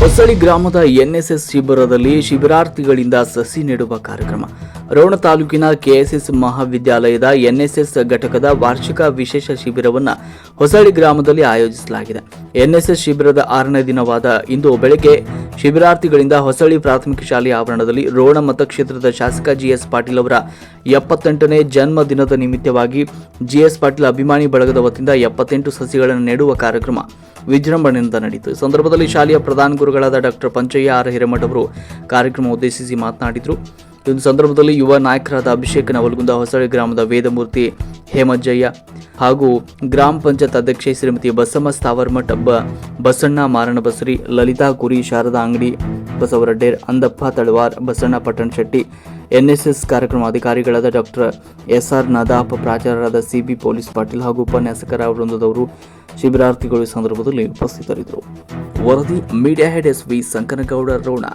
ಹೊಸಳಿ ಗ್ರಾಮದ ಎನ್ಎಸ್ಎಸ್ ಶಿಬಿರದಲ್ಲಿ ಶಿಬಿರಾರ್ಥಿಗಳಿಂದ ಸಸಿ ನೆಡುವ ಕಾರ್ಯಕ್ರಮ. ರೋಣ ತಾಲೂಕಿನ ಕೆಎಸ್ಎಸ್ ಮಹಾವಿದ್ಯಾಲಯದ ಎನ್ಎಸ್ಎಸ್ ಘಟಕದ ವಾರ್ಷಿಕ ವಿಶೇಷ ಶಿಬಿರವನ್ನು ಹೊಸಳಿ ಗ್ರಾಮದಲ್ಲಿ ಆಯೋಜಿಸಲಾಗಿದೆ. ಎನ್ಎಸ್ಎಸ್ ಶಿಬಿರದ ಆರನೇ ದಿನವಾದ ಇಂದು ಬೆಳಗ್ಗೆ ಶಿಬಿರಾರ್ಥಿಗಳಿಂದ ಹೊಸಳ್ಳಿ ಪ್ರಾಥಮಿಕ ಶಾಲೆಯ ಆವರಣದಲ್ಲಿ ರೋಣ ಮತಕ್ಷೇತ್ರದ ಶಾಸಕ ಜಿಎಸ್ ಪಾಟೀಲ್ ಅವರ ಎಪ್ಪತ್ತೆಂಟನೇ ಜನ್ಮ ದಿನದ ನಿಮಿತ್ತವಾಗಿ ಜಿಎಸ್ ಪಾಟೀಲ್ ಅಭಿಮಾನಿ ಬಳಗದ ವತಿಯಿಂದ ಎಪ್ಪತ್ತೆಂಟು ಸಸಿಗಳನ್ನು ನೆಡುವ ಕಾರ್ಯಕ್ರಮ ವಿಜೃಂಭಣೆಯಿಂದ ನಡೆಯಿತು. ಈ ಸಂದರ್ಭದಲ್ಲಿ ಶಾಲೆಯ ಪ್ರಧಾನ ಗುರುಗಳಾದ ಡಾಕ್ಟರ್ ಪಂಚಯ್ಯ ಆರ್ ಹಿರೇಮಠ ಅವರು ಕಾರ್ಯಕ್ರಮ ಉದ್ದೇಶಿಸಿ ಮಾತನಾಡಿದರು. ಈ ಸಂದರ್ಭದಲ್ಲಿ ಯುವ ನಾಯಕರಾದ ಅಭಿಷೇಕ್ ನವಲ್ಗುಂದ ಹೊಸಳ್ಳಿ ಗ್ರಾಮದ ವೇದಮೂರ್ತಿ ಹೇಮಜ್ಜಯ್ಯ ಹಾಗೂ ಗ್ರಾಮ ಪಂಚಾಯತ್ ಅಧ್ಯಕ್ಷೆ ಶ್ರೀಮತಿ ಬಸಮ್ಮ ಸ್ಥಾವರಮಠ ಬಸಣ್ಣ ಮಾರಣಬಸರಿ, ಲಲಿತಾ ಕುರಿ, ಶಾರದಾ ಅಂಗಡಿ ಬಸವರಡ್ಡೇರ್ ಅಂದಪ್ಪ ತಳವಾರ್, ಬಸಣ್ಣ ಪಟ್ಟಣ ಶೆಟ್ಟಿ, ಎನ್ಎಸ್ಎಸ್ ಕಾರ್ಯಕ್ರಮ ಅಧಿಕಾರಿಗಳಾದ ಡಾಕ್ಟರ್ ಎಸ್ ಆರ್ ನದಾಪ್, ಪ್ರಾಚಾರ್ಯರಾದ ಸಿಬಿ ಪೊಲೀಸ್ ಪಾಟೀಲ್ ಹಾಗೂ ಉಪನ್ಯಾಸಕರ ವೃಂದದವರು ಶಿಬಿರಾರ್ಥಿಗಳು ಸಂದರ್ಭದಲ್ಲಿ ಉಪಸ್ಥಿತರಿದ್ದರು. ವರದಿ, media head S V Sankanagouda, Ron.